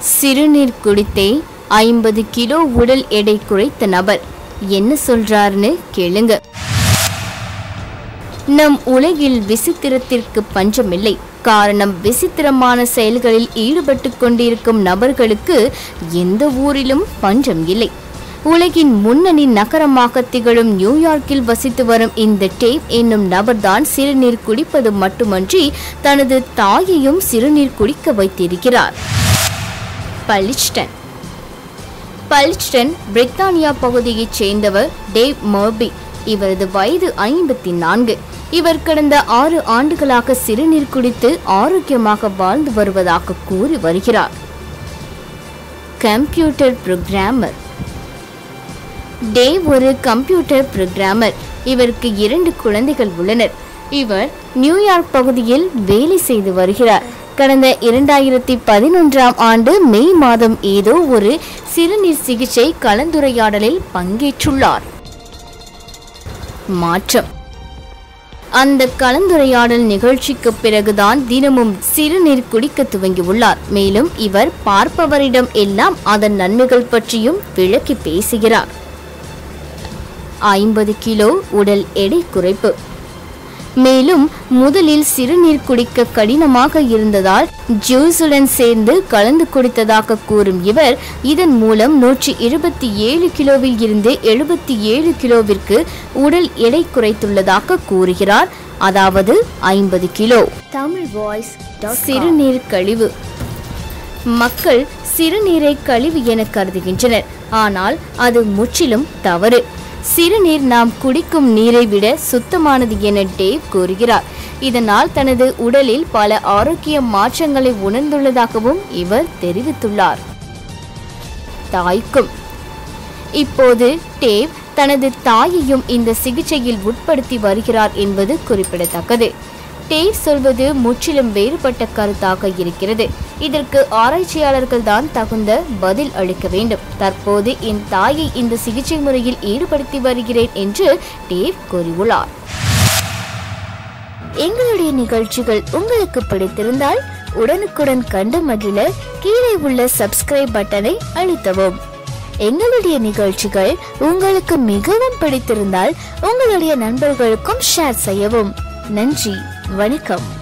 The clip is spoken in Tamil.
சிறுநீர் குடித்தே ஐம்பது கிலோ உடல் எடை குறைத்த நபர். என்ன சொல்றாருன்னு கேளுங்க. நம் உலகில் விசித்திரத்திற்கு பஞ்சமில்லை. காரணம் விசித்திரமான செயல்களில் ஈடுபட்டு கொண்டிருக்கும் நபர்களுக்கு எந்த ஊரிலும் பஞ்சம் இல்லை. உலகின் முன்னணி நகரமாக திகழும் நியூயார்க்கில் வசித்து வரும் இந்த டேப் என்னும் நபர்தான் சிறுநீர் குடிப்பது மட்டுமன்றி தனது தாயையும் சிறுநீர் குடிக்க வைத்திருக்கிறார். பலிஸ்டன் பல்ஸ்டன் பிரித்தானியா பகுதியைச் சேர்ந்தவர் டேவ் மர்பி. இவரது வயது ஐம்பத்தி நான்கு இவர் கடந்த ஆறு ஆண்டுகளாக சிறுநீர் குடித்து ஆரோக்கியமாக வாழ்ந்து வருவதாக கூறி வருகிறார். Computer programmer. டேவ் ஒரு கம்ப்யூட்டர் புரோகிராமர். இவருக்கு இரண்டு குழந்தைகள் உள்ளனர். இவர் நியூயார்க் பகுதியில் வேலை செய்து வருகிறார். கடந்த இரண்டாயிரத்தி பதினொன்றாம் ஆண்டு மே மாதம் ஏதோ ஒரு சிறுநீர் சிகிச்சை கலந்துரையாடலில் பங்கேற்றுள்ளார். மாற்றம். அந்த கலந்துரையாடல் நிகழ்ச்சிக்கு பிறகுதான் தினமும் சிறுநீர் குடிக்க துவங்கியுள்ளார். மேலும் இவர் பார்ப்பவரிடம் எல்லாம் அதன் நன்மைகள் பற்றியும் விளக்கி பேசுகிறார். ஐம்பது கிலோ உடல் எடை குறைப்பு. மேலும் முதலில் சிறுநீர் குடிக்க கடினமாக இருந்ததால் ஜூஸுடன் சேர்ந்து கலந்து குடித்ததாக கூறும் இவர் இதன் மூலம் நூற்றி இருபத்தி ஏழு கிலோவில் இருந்து எழுபத்தி ஏழு கிலோவிற்கு உடல் எடை குறைத்துள்ளதாக கூறுகிறார். அதாவது ஐம்பது கிலோ. தமிழ் வாய்ஸ் சிறுநீர் கழிவு. மக்கள் சிறுநீரை கழிவு என கருதுகின்றனர். ஆனால் அது முற்றிலும் தவறு. சிறுநீர் நாம் குடிக்கும் நீரை விட சுத்தமானது என டேவ் கூறுகிறார். இதனால் தனது உடலில் பல ஆரோக்கிய மாற்றங்களை உணர்ந்துள்ளதாகவும் இவர் தெரிவித்துள்ளார். தாய்க்கும். இப்போது டேவ் தனது தாயையும் இந்த சிகிச்சையில் உட்படுத்தி வருகிறார் என்பது குறிப்பிடத்தக்கது. டேவ் சொல்வது முற்றிலும் வேறுபட்ட கருத்தாக இருக்கிறது. இதற்கு ஆராய்ச்சியாளர்கள் தான் தகுந்த பதில் அளிக்க வேண்டும். தற்போது என் தாயை இந்த சிகிச்சை முறையில் ஈடுபடுத்தி வருகிறேன் என்று டேவ் கூறியுள்ளார். எங்களுடைய நிகழ்ச்சிகள் உங்களுக்கு பிடித்திருந்தால் உடனுக்குடன் கண்டு மகிழ கீழே உள்ள சப்ஸ்கிரைப் பட்டனை அழுத்தவும். எங்களுடைய நிகழ்ச்சிகள் உங்களுக்கு மிகவும் பிடித்திருந்தால் உங்களுடைய நண்பர்களுக்கும் ஷேர் செய்யவும். நன்றி. வணக்கம்.